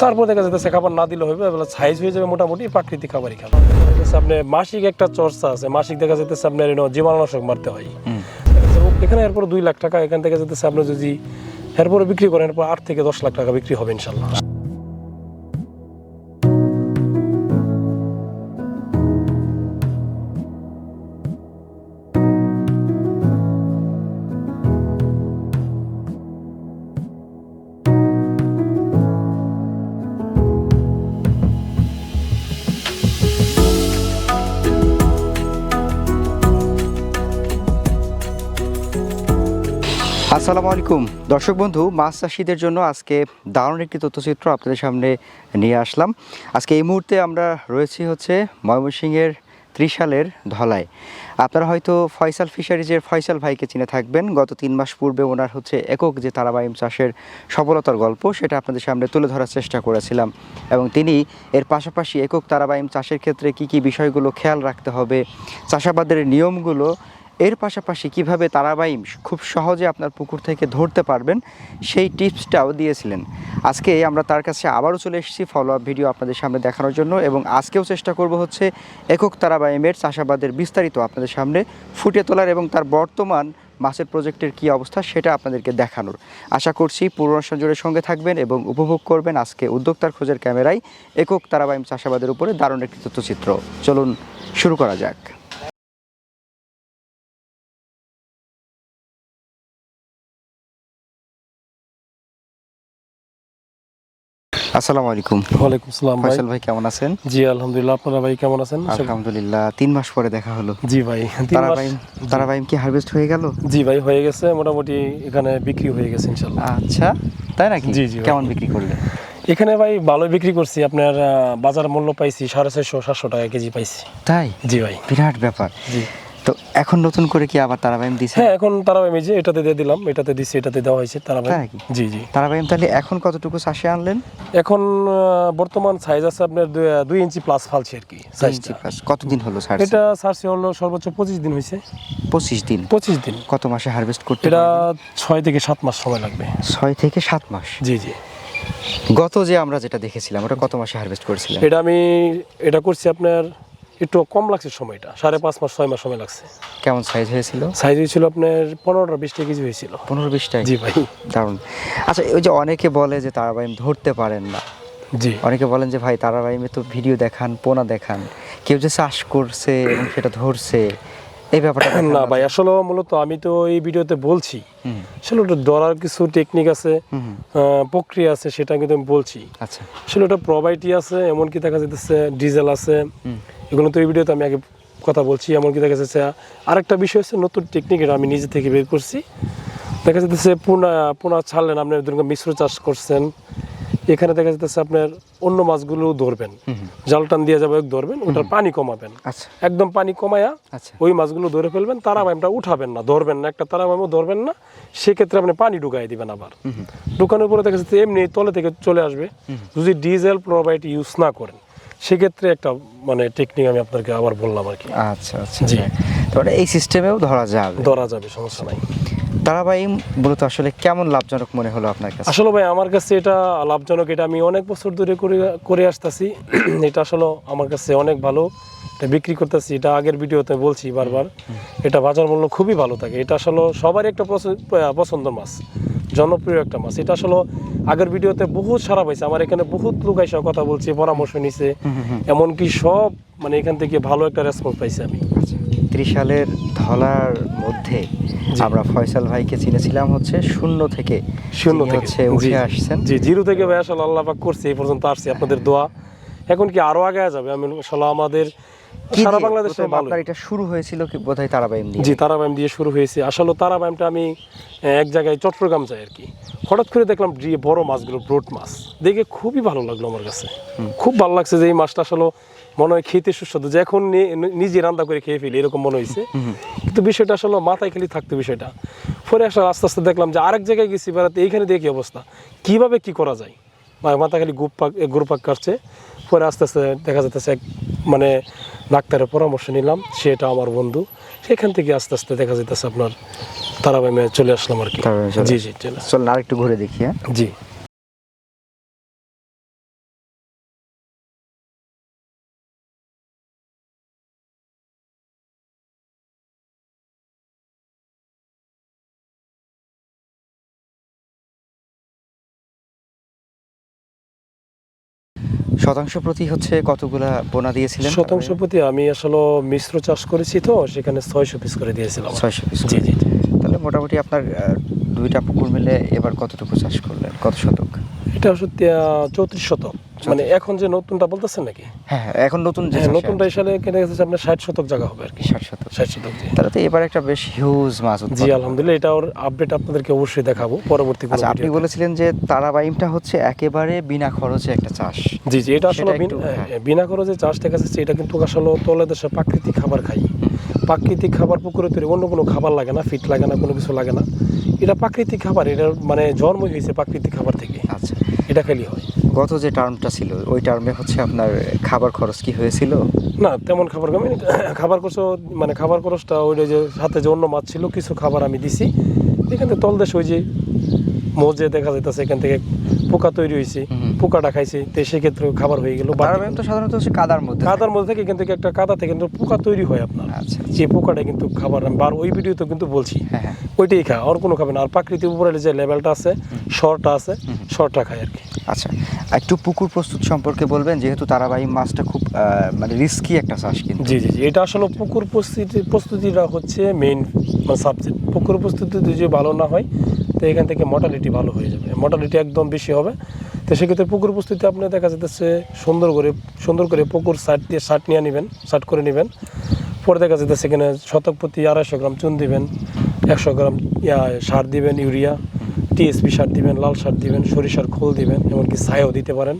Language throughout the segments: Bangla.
তারপর দেখা যাচ্ছে খাবার না দিলে হবে সাইজ হয়ে যাবে মোটামুটি প্রাকৃতিক খাবারই খাবার। আপনি মাসিক একটা চর্চা আছে মাসিক দেখা যাচ্ছে আপনার জীবাণুনাশক মারতে হয়। এখানে এরপর দুই লাখ টাকা এখান থেকে যাচ্ছে আপনি যদি এরপরে বিক্রি করেন এরপর আট থেকে দশ লাখ টাকা বিক্রি হবে ইনশাল্লাহ। আসসালামু আলাইকুম। দর্শক বন্ধু, মাছ চাষিদের জন্য আজকে দারুণ একটি তথ্যচিত্র আপনাদের সামনে নিয়ে আসলাম। আজকে এই মুহূর্তে আমরা রয়েছি হচ্ছে ময়মনসিংহের ত্রিশালের ধলায়। আপনারা হয়তো ফয়সাল ফিশারিজের ফয়সাল ভাইকে চিনে থাকবেন। গত তিন মাস পূর্বে ওনার হচ্ছে একক যে তারাবাইম চাষের সফলতার গল্প, সেটা আপনাদের সামনে তুলে ধরার চেষ্টা করেছিলাম। এবং তিনি এর পাশাপাশি একক তারাবাইম চাষের ক্ষেত্রে কি কি বিষয়গুলো খেয়াল রাখতে হবে, চাষাবাদের নিয়মগুলো এর পাশাপাশি কীভাবে তারাবাইম খুব সহজে আপনার পুকুর থেকে ধরতে পারবেন, সেই টিপসটাও দিয়েছিলেন। আজকে আমরা তার কাছে আবারও চলে এসেছি ফলো আপ ভিডিও আপনাদের সামনে দেখানোর জন্য এবং আজকেও চেষ্টা করব হচ্ছে একক তারাবাইমের চাষাবাদের বিস্তারিত আপনাদের সামনে ফুটিয়ে তোলার এবং তার বর্তমান মাছের প্রজেক্টের কী অবস্থা সেটা আপনাদেরকে দেখানোর। আশা করছি পুরনো সঞ্জয়ের সঙ্গে থাকবেন এবং উপভোগ করবেন আজকে উদ্যোক্তার খোঁজের ক্যামেরায় একক তারাবাইম চাষাবাদের উপরে দারুণ একটি তথ্যচিত্র। চলুন শুরু করা যাক। আসসালামু আলাইকুম। ওয়ালাইকুম সালাম ভাই। ফয়সাল ভাই কেমন আছেন? জি আলহামদুলিল্লাহ আপনারা ভাই কেমন আছেন? আলহামদুলিল্লাহ তিন মাস পরে দেখা হলো। জি ভাই তারাবাইম তারাবাইম কি হারভেস্ট হয়ে গেল? জি ভাই হয়ে গেছে মোটামুটি এখানে বিক্রি হয়ে গেছে ইনশাল্লাহ আচ্ছা তাই নাকি? জি, জি কেমন বিক্রি করলেন? এখানে ভাই ভালোই বিক্রি করছি আপনার বাজার মূল্য পাইছি সাড়ে ছয়শো সাতশো টাকা কেজি পাইছি। তাই? জি ভাই। বিরাট ব্যাপার। জি। তো এখন নতুন করে কি আবার তারাবাইম দিছে? হ্যাঁ এখন তারাবাই যে এটাতে দিয়ে দিলাম এটাতে দিচ্ছি এটাতে দেওয়া হয়েছে তারাবাই তাই জি জি। তারাবাইম তাহলে এখন কতটুকু চাষে আনলেন? এখন বর্তমান সাইজ আছে আপনার দুই- ইঞ্চি প্লাস ফালছে আর কি সাইজটা কতদিন হলো স্যার এটা সার্সি হলো সর্বোচ্চ পঁচিশ দিন হয়েছে। পঁচিশ দিন? পঁচিশ দিন। কত মাসে হারভেস্ট করতে এটা? ছয় থেকে সাত মাস সময় লাগবে। ছয় থেকে সাত মাস? জি জি। গত যে আমরা যেটা দেখেছিলাম ওটা কত মাসে হারভেস্ট করেছিলাম এটা আমি এটা করছি আপনার একটু কম লাগছে সময়টা সাড়ে পাঁচ মাস ছয় মাস সময় লাগছে। কেমন সাইজ হয়েছিল? সাইজ হয়েছিল আপনার পনেরোটা বিশটা কেজি হয়েছিল। পনেরো বিশটা জি ভাই। দারুণ আচ্ছা ওই যে অনেকে বলে যে তারাবাইম ধরতে পারেন না। জি। অনেকে বলেন যে ভাই তারাবাইমে তো ভিডিও দেখান পোনা দেখান। কেউ যে চাষ করছে এবং সেটা ধরছে এই ব্যাপারটা না ভাই আসলে মূলত আমি তো এই ভিডিওতে বলছি। আসলে ওটা ধরার কিছু টেকনিক আছে প্রক্রিয়া আছে সেটা কিন্তু আমি বলছি। আচ্ছা। আসলে ওটা প্রবাইটি আছে এমনকি দেখা যাচ্ছে ডিজেল আছে। এগুলো তো এই ভিডিওতে আমি আগে কথা বলছি এমনকি দেখা যাচ্ছে আরেকটা বিষয় হচ্ছে নতুন টেকনিক এটা আমি নিজে থেকে বের করছি। দেখা যাচ্ছে পোনা পোনা ছাড়লেন আপনি ধরুন মিশ্র চাষ করছেন। এখানে দেখা যাচ্ছে আপনার অন্য মাছগুলো ধরবেন। জাল টান দিয়ে যাবে ধরবেন ওটার পানি কমাবেন। আচ্ছা। একদম পানি কমায়া আচ্ছা। ওই মাছগুলো ধরে ফেলবেন তারা বাইমটা উঠাবেন না ধরবেন না একটা তারা বাইমও ধরবেন না। সেক্ষেত্রে আপনি পানি ঢুকাই দিবেন আবার। ঢুকানোর পরে দেখা যাচ্ছে এমনি তলে থেকে চলে আসবে। যদি ডিজেল প্রোভাইড ইউজ না করেন সেক্ষেত্রে একটা মানে টেকনিক আমি আপনাকে আবার বললাম আর কি। আচ্ছা আচ্ছা। জি। তাহলে এই সিস্টেমেও ধরা যাবে। ধরা যাবে সমস্যা নাই। তারাবাইম মূলত আসলে কেমন লাভজনক মনে হলো আপনার কাছে? আসলে ভাই আমার কাছে এটা লাভজনক এটা আমি অনেক বছর ধরে করে করে আসতেছি। এটা আসলে আমার কাছে অনেক ভালো। এটা বিক্রি করতেছি এটা আগের ভিডিওতে বলছি বারবার। এটা বাজার মূল্য খুবই ভালো থাকে। এটা আসলে সবারই একটা পছ- পছন্দ মাছ। জনপ্রিয় একটা মাছ। এটা আসলে আগের ভিডিওতে বহুত সারা পাইছে। আমার এখানে বহুত লোক এসে কথা বলছে পরামর্শ নিছে। এমনকি সব মানে এখান থেকে ভালো একটা রেসপন্স পাইছি আমি। ত্রিশালের ধলার মধ্যে আমরা ফয়সাল ভাইকে চিনেছিলাম হচ্ছে শূন্য থেকে। শূন্য থেকে। হচ্ছে উঠে আসছেন। জি জিরো থেকে ভাই আসলে আল্লাহ পাক করছে এই পর্যন্ত আসছি। আপনাদের দোয়া। এখন কি আরও আগে যাবে? আমি আসলে আমাদের সারা বাংলাদেশে আপনার এটা শুরু হয়েছিল কি বোধহয় তারাবাইম দিয়ে? জি তারাবাইম দিয়ে শুরু হয়েছে। আসলে তারাবাইমটা আমি এক জায়গায় চট্টগ্রাম যাই আর কি। হঠাৎ করে দেখলাম যে বড় মাছগুলো ব্রোড মাছ। দেখে খুবই ভালো লাগল আমার কাছে। খুব ভালো লাগছে যে এই মাছটা আসলে মনে হয় খেতে সুস্বাদু। যে এখন নিজে রান্না করে খেয়ে ফেলি এরকম মনে হয়েছে। কিন্তু বিষয়টা আসলে মাথায় খালি থাকতো বিষয়টা। পরে আসলে আস্তে আস্তে দেখলাম যে আরেক জায়গায় গেছি বেড়াতে এইখানে দেখি অবস্থা। কীভাবে কি করা যায়? মা- মাথা খালি গুপ পাক গুরু পাক কাটছে। পরে আস্তে আস্তে দেখা যাচ্ছে এক মানে ডাক্তারের পরামর্শ নিলাম সেটা আমার বন্ধু। সেখান থেকে আস্তে আস্তে দেখা যেতেছে আপনার তারাবাইমে চলে আসলাম আর কি। জি জি চলে চল আর একটু ঘুরে দেখি হ্যাঁ? জি। শতাংশ প্রতি হচ্ছে কতগুলা বোনা দিয়েছিলেন? শতাংশ প্রতি আমি আসলে মিশ্র চাষ করেছি তো সেখানে ছয়শো পিস করে দিয়েছিলাম। ছয়শো পিস জি জি। তাহলে মোটামুটি আপনার দুইটা পুকুর মিলে এবার কতটুকু চাষ করলেন? কত শতক? এটা সত্যি চৌত্রিশ শতক। মানে এখন যে নতুনটা বলতেছেন নাকি? হ্যাঁ হ্যাঁ এখন নতুন যে হ্যাঁ নতুনটা সালে কেটে গেছে আপনার ষাট শতক জায়গা হবে আর কি। ষাট শতক। ষাট শতক তাহলে তো এবার একটা বেশ হিউজ মাছ জি আলহামদুলিল্লাহ এটা ওর আপডেট আপনাদেরকে অবশ্যই দেখাবো পরবর্তী কোনো আচ্ছা আপনি বলেছিলেন যে তারাবাইমটা হচ্ছে একেবারে বিনা খরচে একটা চাষ। জি জি এটা আসলে হ্যাঁ। বিনা খরচে চাষ দেখা যাচ্ছে এটা কিন্তু আসলে তলে দেশে প্রাকৃতিক খাবার খাই। প্রাকৃতিক খাবার পুকুরে তৈরি অন্য কোনো খাবার লাগে না ফিট লাগে না কোনো কিছু লাগে না। এটা প্রাকৃতিক খাবার এটা মানে জন্মই হয়েছে প্রাকৃতিক খাবার থেকে। আচ্ছা। এটা খেলি হয়। গত যে টার্মটা ছিল ওই টার্মে হচ্ছে আপনার খাবার খরচ কি হয়েছিল? না তেমন খাবার কমে খাবার খরচ মানে খাবার খরচটা ওই যে সাথে যে অন্য মাছ ছিল কিছু খাবার আমি দিছি। এখান থেকে তলদেশ ওই যে মজে দেখা যাইতেছে এখান থেকে পোকা তৈরি হয়েছে পোকাটা খাইছে তো সেক্ষেত্রে খাবার হয়ে গেল তো সাধারণত হচ্ছে কাদার মধ্যে কাদার মধ্যে থেকে এখান থেকে একটা কাদা থেকে কিন্তু পোকা তৈরি হয় আপনার। আচ্ছা যে পোকাটা কিন্তু খাবার আমি বার ওই ভিডিওতে কিন্তু বলছি। হ্যাঁ হ্যাঁ। ওইটাই খায় আর কোনো খাবে না। আর প্রাকৃতিক উপরে যে লেভেলটা আছে শর্টটা আছে শর্টটা খায় আর কি। আচ্ছা একটু পুকুর প্রস্তুত সম্পর্কে বলবেন, যেহেতু তারাবাহী মাছটা খুব মানে রিস্কি একটা চাষ কিন্তু। জি জি জি, এটা আসলে পুকুর প্রস্তুতি, প্রস্তুতিটা হচ্ছে মেইন মানে সাবজেক্ট পুকুর প্রস্তুতি যদি ভালো না হয়, তো এখান থেকে মর্টালিটি ভালো হয়ে যাবে। মর্টালিটি একদম বেশি হবে। তো সেক্ষেত্রে পুকুর প্রস্তুতি আপনি দেখা যেতেছে সুন্দর করে সুন্দর করে পুকুর সাইড দিয়ে শার্ট নিয়ে নেবেন শার্ট করে নেবেন। পরে দেখা যেতেছে সেখানে শতক প্রতি আড়াইশো গ্রাম চুন দিবেন, একশো গ্রাম সার দিবেন, ইউরিয়া। টিএসপি সার দিবেন লাল সার দিবেন সরিষার খোল দিবেন এমনকি ছায়াও দিতে পারেন।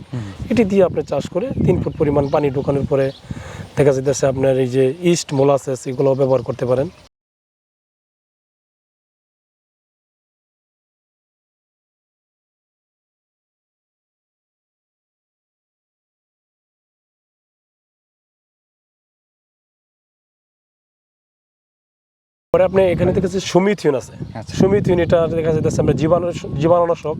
এটি দিয়ে আপনি চাষ করে তিন ফুট পরিমাণ পানি ঢোকানোর পরে দেখা যেতেছে আপনার এই যে ইস্ট মোলাসেস এগুলো ব্যবহার করতে পারেন। পরে আপনি এখানে দেখেছি সুমিথিন আছে। সুমিত সুমিথিন এটা দেখা যাচ্ছে আমরা জীবাণু জীবাণুনাশক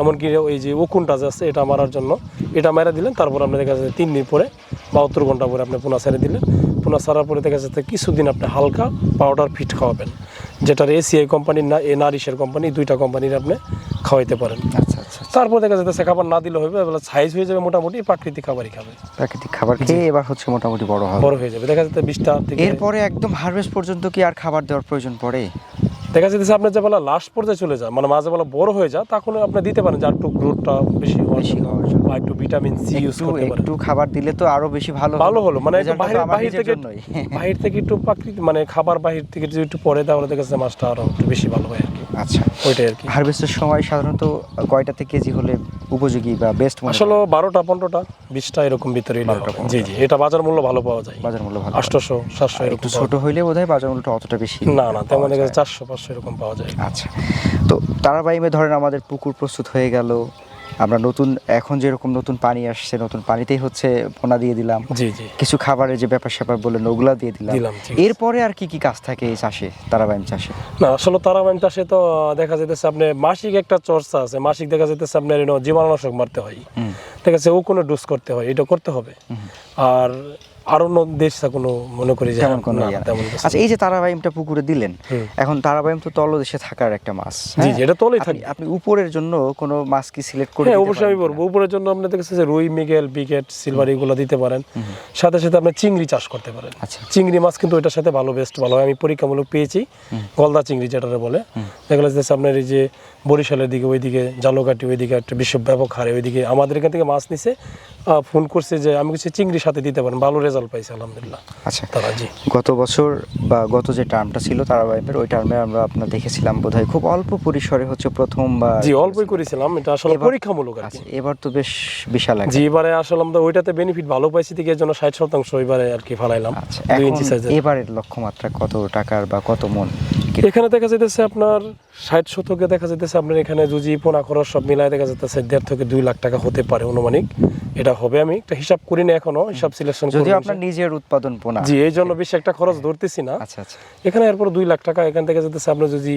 এমনকি ওই যে উকুনটা যে আছে এটা মারার জন্য। এটা মারা দিলেন তারপর আপনি দেখা যাচ্ছে তিন দিন পরে বাহাত্তর ঘণ্টা পরে আপনি পোনা ছেড়ে দিলেন। পোনা ছাড়ার পরে দেখা যাচ্ছে কিছুদিন আপনি হালকা পাউডার ফিট খাওয়াবেন। যেটার এসিআই কোম্পানির না এ নারিশের কোম্পানি দুইটা কোম্পানির আপনি খাওয়াইতে পারেন। আচ্ছা আচ্ছা তারপর দেখা যাচ্ছে খাবার না দিলে হবে এবার সাইজ হয়ে যাবে মোটামুটি প্রাকৃতিক খাবারই খাবে। প্রাকৃতিক খাবার খেয়ে এবার হচ্ছে মোটামুটি বড় হবে। বড় হয়ে যাবে। দেখা যাচ্ছে বিশটা থেকে এরপরে একদম হারভেস্ট পর্যন্ত কি আর খাবার দেওয়ার প্রয়োজন পড়ে? দেখা যাচ্ছে আপনার যে বেলা লাস্ট পর্যায়ে চলে যায় মানে মাঝে বেলা বড় হয়ে যায় তখন আপনি দিতে পারেন যে একটু গ্রোথটা বেশি বা একটু ভিটামিন সি ইউজ করতে পারেন। একটু খাবার দিলে তো আরও বেশি ভালো ভালো হলো মানে বাহির বাহির থেকে। বাহির থেকে একটু প্রাকৃতিক মানে খাবার বাহির থেকে যদি একটু পরে তাহলে দেখা যাচ্ছে মাছটা আরও একটু বেশি ভালো হয় আর কি। আচ্ছা। ওইটাই আর কি। হারভেস্টের সময় সাধারণত কয়টা থেকে কেজি হলে উপযোগী বা বেস্ট আসলে বারোটা পনেরোটা বিশটা এরকম ভিতরে জি জি এটা বাজার মূল্য ভালো পাওয়া যায়। বাজার মূল্য ভালো আটশোশো সাতশো একটু ছোট হইলে বোধ হয় বাজার মূল্যটা অতটা বেশি না না তেমন চারশো পাঁচশো এরকম পাওয়া যায়। আচ্ছা। তো তারা বাইমে ধরেন আমাদের পুকুর প্রস্তুত হয়ে গেল। আমরা নতুন এখন যেরকম নতুন পানি আসছে নতুন পানিতেই হচ্ছে পোনা দিয়ে দিলাম। জি জি। কিছু খাবারের যে ব্যাপার স্যাপার বলে ওগুলা দিয়ে দিলাম। এরপরে আর কি কি কাজ থাকে এই চাষে তারাবাইম চাষে? না আসলে তারাবাইন চাষে তো দেখা যেতেছে আপনি মাসিক একটা চর্চা আছে। মাসিক দেখা যেতেছে আপনার জীবাণুনাশক মারতে হয়। ঠিক আছে ও কোনো ডোজ করতে হয় এটা করতে হবে। আর আর কোনো মনে করি যে তেমন কোনো ইয়ে আচ্ছা এই যে তারাবাইমটা পুকুরে দিলেন এখন তারাবাইম তো তলদেশে থাকার একটা মাছ জি হ্যাঁ? এটা তলেই আপনি- উপরের জন্য কোনো মাছ কি সিলেক্ট করে হ্যাঁ অবশ্যই আমি বলব। উপরের জন্য যে রুই মিগেল বিকেট সিলভার এগুলো দিতে পারেন। সাথে সাথে আপনি চিংড়ি চাষ করতে পারেন। আচ্ছা। চিংড়ি মাছ কিন্তু ওইটার সাথে ভালো বেস্ট ভালো। হয় আমি পরীক্ষামূলক পেয়েছি গলদা চিংড়ি যেটা বলে। যেগুলো যাচ্ছে আপনার এই যে বরিশালের দিকে ওইদিকে জালকাটি ওইদিকে একটা বিশ্বব্যাপক হারে ওইদিকে আমাদের এখান থেকে মাছ নিছে ফোন করছে যে আমি কিছু চিংড়ির সাথে দিতে পারেন ভালো রেজাল্ট পাইছে আলহামদুলিল্লাহ। আচ্ছা। তারা জি। গত বছর বা গত যে টার্মটা ছিল তারাবাইমের ওই টার্মে আমরা আপনার দেখেছিলাম বোধহয় খুব অল্প পরিসরে হচ্ছে প্রথম বা জি অল্পই করেছিলাম এটা আসলে পরীক্ষামূলক আর কি। আচ্ছা এবার তো বেশ বিশাল জি এবারে আসলে আমরা ওইটাতে বেনিফিট ভালো পাইছি থেকে এর জন্য ষাট শতাংশ এবারে আর কি ফলাইলাম। আচ্ছা এবারে এবারের লক্ষ্যমাত্রা কত টাকার বা কত মন? এখানে দেখা যাইতেছে আপনার ষাট শতকে দেখা যাইতেছে আপনার এখানে যদি পোনা খরচ সব মিলায় দেখা যাইতেছে দেড় থেকে দুই লাখ টাকা হতে পারে অনুমানিক। এটা হবে আমি একটা হিসাব করি না এখনও হিসাব সিলেকশন যদি আপনার নিজের উৎপাদন পোনা। জি এই জন্য বেশি একটা খরচ ধরতেছি না। আচ্ছা আচ্ছা। এখানে এরপর দুই লাখ টাকা এখান থেকে যেতেছে আপনার যদি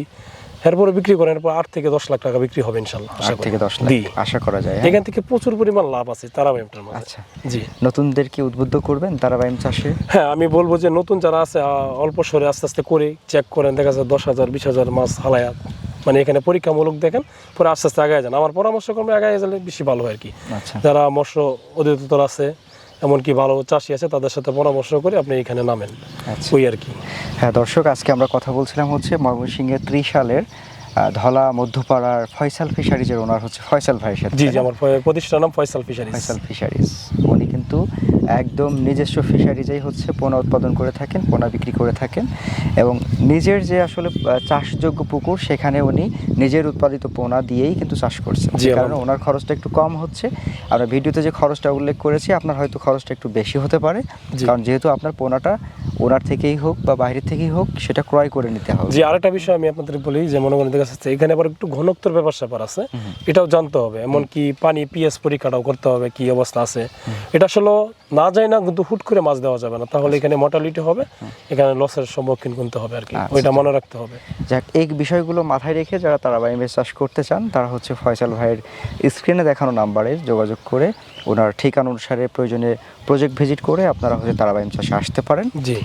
এরপরে বিক্রি করেন এরপর আট থেকে দশ লাখ টাকা বিক্রি হবে ইনশাল্লাহ আট থেকে দশ লাখ আশা করা যায় হ্যাঁ? এখান থেকে প্রচুর পরিমাণ লাভ আছে তারাবাইমটার মাঝে আচ্ছা। জি। নতুনদেরকে উদ্বুদ্ধ করবেন তারাবাইম চাষে? হ্যাঁ আমি বলব যে নতুন যারা আছে অল্প সরে আস্তে আস্তে করে চেক করেন দেখা যায় দশ হাজার বিশ হাজার মাছ হালায়া মানে এখানে পরীক্ষামূলক দেখেন পরে আস্তে আস্তে আগায় যান। আমার পরামর্শ করবে আগায় গেলে বেশি ভালো হয় আর কি। আচ্ছা। যারা মৎস্য অধিদপ্তর আছে এমনকি ভালো চাষি আছে তাদের সাথে পরামর্শ করে আপনি এখানে নামেন। আচ্ছা। ওই আর কি। হ্যাঁ দর্শক আজকে আমরা কথা বলছিলাম হচ্ছে ময়মনসিংহের ত্রিশ সালের ধলা মধ্যপাড়ার ফয়সাল ফিশারিজের ওনার হচ্ছে ফয়সাল ভাইয়ের সাথে জি আমার প্রতিষ্ঠার প্রতিষ্ঠান নাম ফয়সাল ফিশারিজ। ফয়সাল ফিশারিজ। কিন্তু একদম নিজস্ব ফিশারি ফিশারিজেই হচ্ছে পোনা উৎপাদন করে থাকেন পোনা বিক্রি করে থাকেন এবং নিজের যে আসলে চাষযোগ্য পুকুর সেখানে উনি নিজের উৎপাদিত পোনা দিয়েই কিন্তু চাষ করছেন। কারণে ওনার খরচটা একটু কম হচ্ছে। আমরা ভিডিওতে যে খরচটা উল্লেখ করেছি আপনার হয়তো খরচটা একটু বেশি হতে পারে। কারণ যেহেতু আপনার পোনাটা ওনার থেকেই হোক বা বাইরে থেকেই হোক সেটা ক্রয় করে নিতে হবে। যে আরেকটা বিষয় আমি আপনাদের বলি যে মনে দেখা যাচ্ছে এখানে আবার একটু ঘনত্বর ব্যাপার স্যাপার আছে। এটাও জানতে হবে এমনকি পানি পিএস পরীক্ষাটাও করতে হবে কি অবস্থা আছে। এটা আসলে না যায় না কিন্তু হুট করে মাছ দেওয়া যাবে না। তাহলে এখানে মর্টালিটি হবে এখানে লসের সম্মুখীন করতে হবে আর কি। আচ্ছা, ওইটা মনে রাখতে হবে। যাক এই বিষয়গুলো মাথায় রেখে যারা তারা বাইমের চাষ করতে চান তারা হচ্ছে ফয়সাল ভাইয়ের স্ক্রিনে দেখানো নাম্বারে যোগাযোগ করে ওনার ঠিকানা অনুসারে প্রয়োজনে প্রজেক্ট ভিজিট করে আপনারা হচ্ছে তারাবাইম চাষে আসতে পারেন। জি।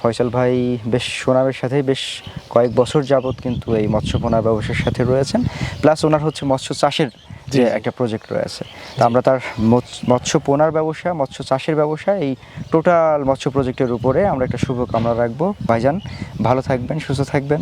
ফয়সাল ভাই বেশ সুনামের সাথে বেশ কয়েক বছর যাবত কিন্তু এই মৎস্য পোনা ব্যবসার সাথে রয়েছেন। প্লাস ওনার হচ্ছে মৎস্য চাষের যে একটা প্রজেক্ট রয়েছে। তা আমরা তার মৎস্য পোনার ব্যবসা মৎস্য চাষের ব্যবসা এই টোটাল মৎস্য প্রজেক্টের উপরে আমরা একটা শুভকামনা রাখব। ভাইজান ভালো থাকবেন সুস্থ থাকবেন।